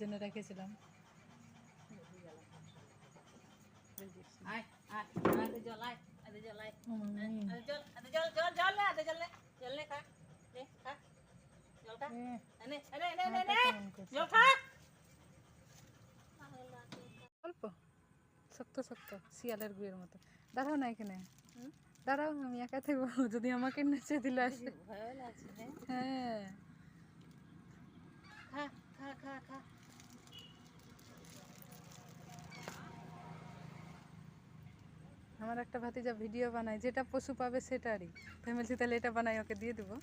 জন্য রেখেছিলাম। অল্প শক্ত শক্ত শিয়ালের গুয়ের মতো। দাঁড়াও না এখানে। দাঁড়াও আমি একা থাকব। যদি আমাকে নেচে দিলে আসে হ্যাঁ। খা খা খা খা। আমার একটা ভাতিজা ভিডিও বানায়, যেটা পশু পাবে সেটারই। ফ্যামিলি তাহলে এটা বানাই, ওকে দিয়ে দেবো।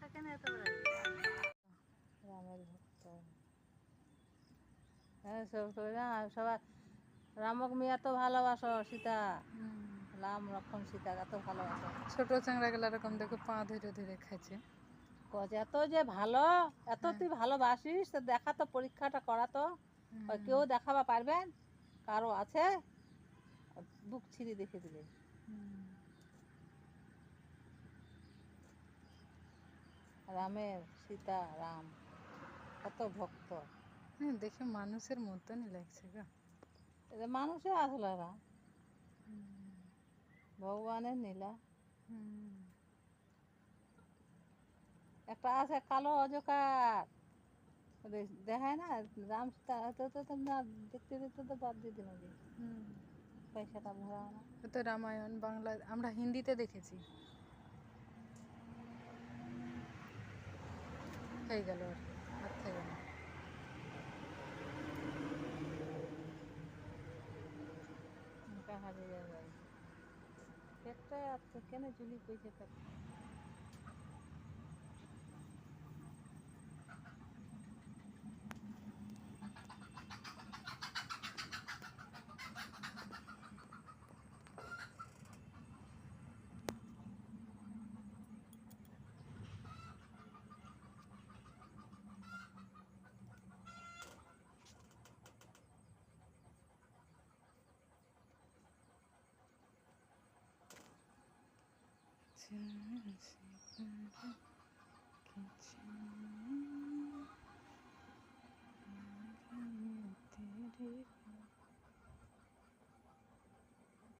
থাকে না এত বড় রামের ভক্ত। হ্যাঁ সব সবাই রামক মিয়া তো ভালোবাসো সীতা। রাম লক্ষণ সীতা এত ভালোবাসো। ছোট চাংড়া গেলা এরকম দেখো পা ধরে ধরে খাচ্ছে। কজ এত যে ভালো এত তুই ভালোবাসিস তো দেখা তো পরীক্ষাটা করা তো। কেউ দেখাবা পারবেন? কারও আছে? বুক ছিঁড়ে দেখে দিলে রামের সীতা রাম। কত ভক্ত। হ্যাঁ দেখে মানুষের মতনই লাগছে গো। এদের মানুষে আসলে এরা ভগবানের নীলা একটা আছে কালো অজকার। দেখায় না? রাম সীতা তো তো না দেখতে দেখতে তো বাদ দিয়ে দিল পয়সাটা ভরা না। তো রামায়ণ বাংলা আমরা হিন্দিতে দেখেছি। হয়ে গেল আর আর থেকে না। হারিয়ে যায় পেটটা কেন জুলি পেয়েছে পেট 괜찮아.